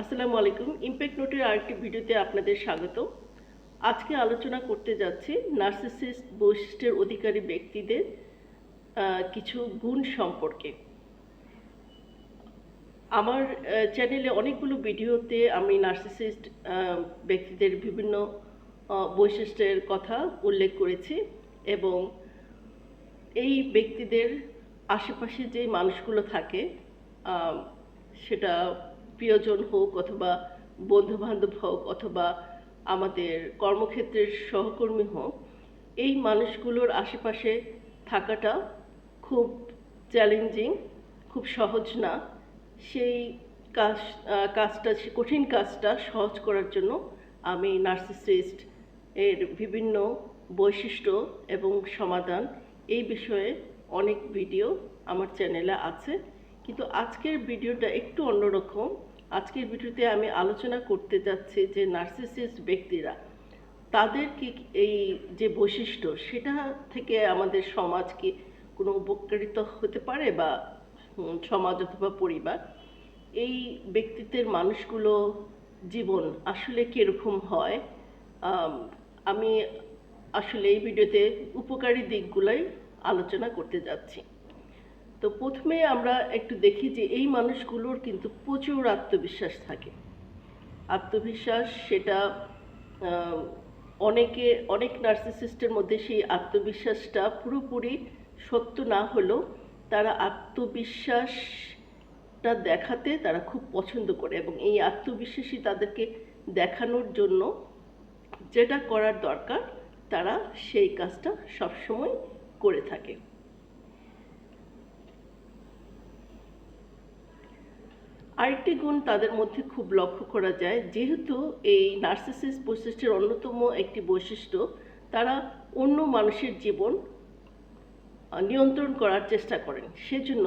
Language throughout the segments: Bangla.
আসসালামু আলাইকুম। ইমপ্যাক্ট নোটের আরেকটি ভিডিওতে আপনাদের স্বাগত। আজকে আলোচনা করতে যাচ্ছি নার্সিসিস্ট বৈশিষ্ট্যের অধিকারী ব্যক্তিদের কিছু গুণ সম্পর্কে। আমার চ্যানেলে অনেকগুলো ভিডিওতে আমি নার্সিসিস্ট ব্যক্তিদের বিভিন্ন বৈশিষ্ট্যের কথা উল্লেখ করেছি এবং এই ব্যক্তিদের আশেপাশে যে মানুষগুলো থাকে সেটা প্রিয়জন হোক অথবা বন্ধু বান্ধব হোক অথবা আমাদের কর্মক্ষেত্রের সহকর্মী হোক, এই মানুষগুলোর আশেপাশে থাকাটা খুব চ্যালেঞ্জিং খুব সহজ না। সেই কাজ কাজটা কঠিন কাজটা সহজ করার জন্য আমি নার্সিসিস্ট এর বিভিন্ন বৈশিষ্ট্য এবং সমাধান এই বিষয়ে অনেক ভিডিও আমার চ্যানেলে আছে। কিন্তু আজকের ভিডিওটা একটু অন্যরকম। আজকের ভিডিওতে আমি আলোচনা করতে যাচ্ছি যে নার্সিসিস্ট ব্যক্তিরা, তাদের কি এই যে বৈশিষ্ট্য, সেটা থেকে আমাদের সমাজ কি কোনো উপকারিত হতে পারে বা সমাজ অথবা পরিবার? এই ব্যক্তিত্বের মানুষগুলো জীবন আসলে কীরকম হয়? আমি আসলে এই ভিডিওতে উপকারী দিকগুলোই আলোচনা করতে যাচ্ছি। তো প্রথমে আমরা একটু দেখি যে এই মানুষগুলোর কিন্তু প্রচুর আত্মবিশ্বাস থাকে। আত্মবিশ্বাস সেটা অনেকে, অনেক নার্সিসিস্টের মধ্যে সেই আত্মবিশ্বাসটা পুরোপুরি সত্য না হলেও তারা আত্মবিশ্বাসটা দেখাতে তারা খুব পছন্দ করে এবং এই আত্মবিশ্বাসী তাদেরকে দেখানোর জন্য যেটা করার দরকার, তারা সেই কাজটা সবসময় করে থাকে। আরেকটি গুণ তাদের মধ্যে খুব লক্ষ্য করা যায়, যেহেতু এই নার্সিসিস বৈশিষ্ট্যের অন্যতম একটি বৈশিষ্ট্য, তারা অন্য মানুষের জীবন নিয়ন্ত্রণ করার চেষ্টা করেন। সেজন্য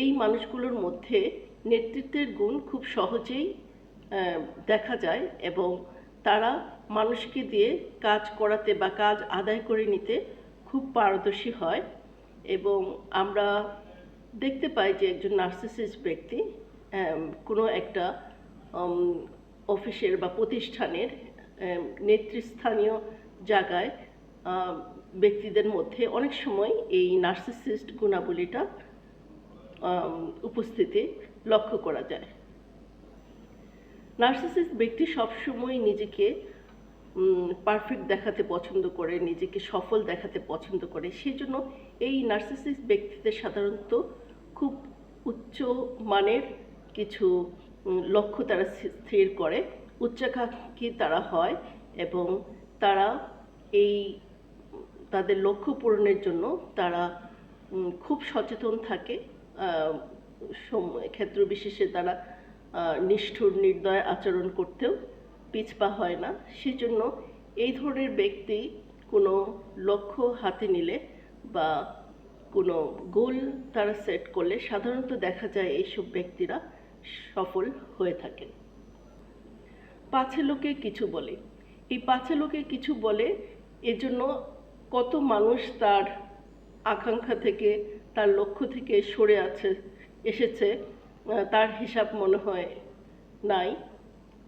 এই মানুষগুলোর মধ্যে নেতৃত্বের গুণ খুব সহজেই দেখা যায় এবং তারা মানুষকে দিয়ে কাজ করাতে বা কাজ আদায় করে নিতে খুব পারদর্শী হয়। এবং আমরা দেখতে পাই যে একজন নার্সিসিস্ট ব্যক্তি কোনো একটা অফিসের বা প্রতিষ্ঠানের নেতৃস্থানীয় জায়গায় ব্যক্তিদের মধ্যে অনেক সময় এই নার্সিসিস্ট গুণাবলীটা উপস্থিতি লক্ষ্য করা যায়। নার্সিসিস্ট ব্যক্তি সবসময় নিজেকে পারফেক্ট দেখাতে পছন্দ করে, নিজেকে সফল দেখাতে পছন্দ করে। সেই জন্য এই নার্সিসিস্ট ব্যক্তিদের সাধারণত খুব উচ্চ মানের কিছু লক্ষ্য তারা স্থির করে। উচ্চাকাঙ্ক্ষী তারা হয় এবং তারা এই, তাদের লক্ষ্য পূরণের জন্য তারা খুব সচেতন থাকে। ক্ষেত্র বিশেষে তারা নিষ্ঠুর, নির্দয় আচরণ করতেও পিছপা হয় না। সেজন্য এই ধরনের ব্যক্তি কোনো লক্ষ্য হাতে নিলে বা কোনো গোল তারা সেট করলে সাধারণত দেখা যায় এইসব ব্যক্তিরা সফল হয়ে থাকেন। পাছে লোকে কিছু বলে। এই পাছে লোকে কিছু বলে, এজন্য কত মানুষ তার আকাঙ্ক্ষা থেকে, তার লক্ষ্য থেকে সরে আছে, এসেছে তার হিসাব মনে হয় নাই।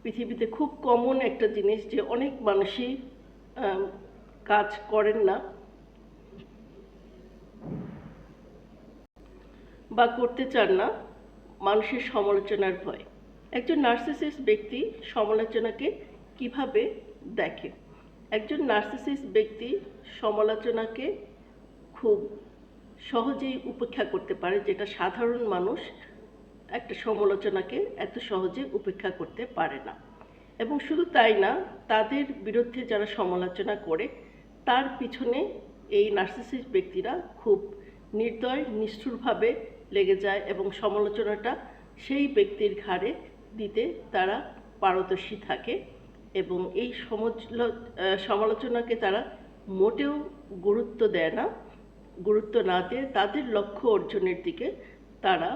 পৃথিবীতে খুব কমন একটা জিনিস যে অনেক মানুষই কাজ করেন না বা করতে চান না। মানুষের সমালোচনার ভয়। একজন নার্সিসিস্ট ব্যক্তি সমালোচনাকে কীভাবে দেখে? একজন নার্সিসিস্ট ব্যক্তি সমালোচনাকে খুব সহজেই উপেক্ষা করতে পারে, যেটা সাধারণ মানুষ একটা সমালোচনাকে এত সহজে উপেক্ষা করতে পারে না। এবং শুধু তাই না, তাদের বিরুদ্ধে যারা সমালোচনা করে, তার পিছনে এই নার্সিসিস্ট ব্যক্তিরা খুব নির্দয়, নিষ্ঠুরভাবে লেগে যায় এবং সমালোচনাটা সেই ব্যক্তির ঘাড়ে দিতে তারা পারদর্শী থাকে এবং এই সমালোচনাকে তারা মোটেও গুরুত্ব দেয় না। গুরুত্ব না দিয়ে তাদের লক্ষ্য অর্জনের দিকে তারা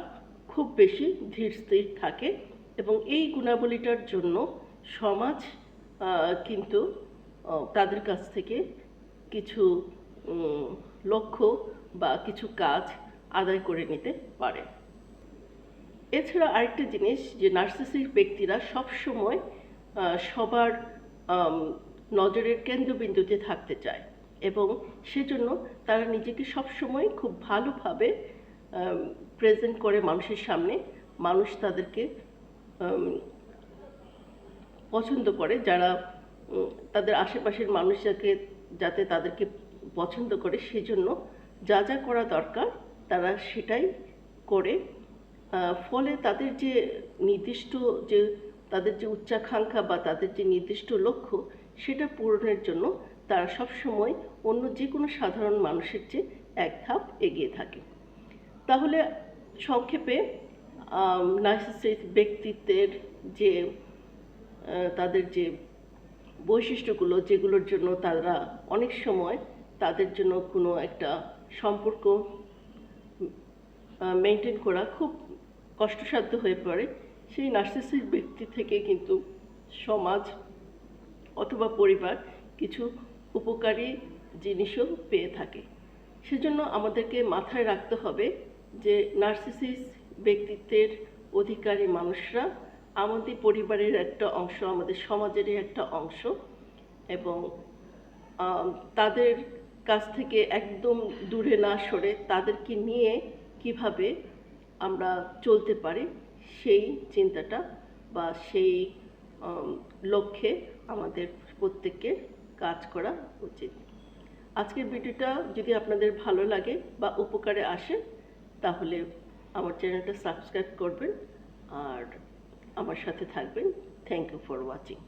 খুব বেশি ধীর স্থির থাকে এবং এই গুণাবলীটার জন্য সমাজ কিন্তু তাদের কাছ থেকে কিছু লক্ষ্য বা কিছু কাজ আদায় করে নিতে পারে। এছাড়া আরেকটা জিনিস যে নার্সিসিক ব্যক্তিরা সবসময় সবার নজরের কেন্দ্রবিন্দুতে থাকতে চায় এবং সেজন্য তারা নিজেকে সবসময় খুব ভালোভাবে প্রেজেন্ট করে মানুষের সামনে। মানুষ তাদেরকে পছন্দ করে। যারা তাদের আশেপাশের মানুষ যাকে যাতে তাদেরকে পছন্দ করে, সেজন্য যা যা করা দরকার তারা সেটাই করে। ফলে তাদের যে নির্দিষ্ট যে, তাদের যে উচ্চাকাঙ্ক্ষা বা তাদের যে নির্দিষ্ট লক্ষ্য, সেটা পূরণের জন্য তারা সবসময় অন্য যে কোনো সাধারণ মানুষের চেয়ে এক ধাপ এগিয়ে থাকে। তাহলে সংক্ষেপে নার্সিসিক ব্যক্তিত্বের যে তাদের যে বৈশিষ্ট্যগুলো, যেগুলোর জন্য তারা অনেক সময় তাদের জন্য কোনো একটা সম্পর্ক মেনটেন করা খুব কষ্টসাধ্য হয়ে পড়ে। সেই নার্সিসিক ব্যক্তি থেকে কিন্তু সমাজ অথবা পরিবার কিছু উপকারী জিনিসও পেয়ে থাকে। সেজন্য আমাদেরকে মাথায় রাখতে হবে যে নার্সিসিস ব্যক্তিত্বের অধিকারী মানুষরা আমাদের পরিবারের একটা অংশ, আমাদের সমাজেরই একটা অংশ এবং তাদের কাছ থেকে একদম দূরে না সরে তাদেরকে নিয়ে কীভাবে আমরা চলতে পারি সেই চিন্তাটা বা সেই লক্ষ্যে আমাদের প্রত্যেককে কাজ করা উচিত। আজকের ভিডিওটা যদি আপনাদের ভালো লাগে বা উপকারে আসে, তাহলে আমার চ্যানেলটা সাবস্ক্রাইব করবেন আর আমার সাথে থাকবেন। Thank you for watching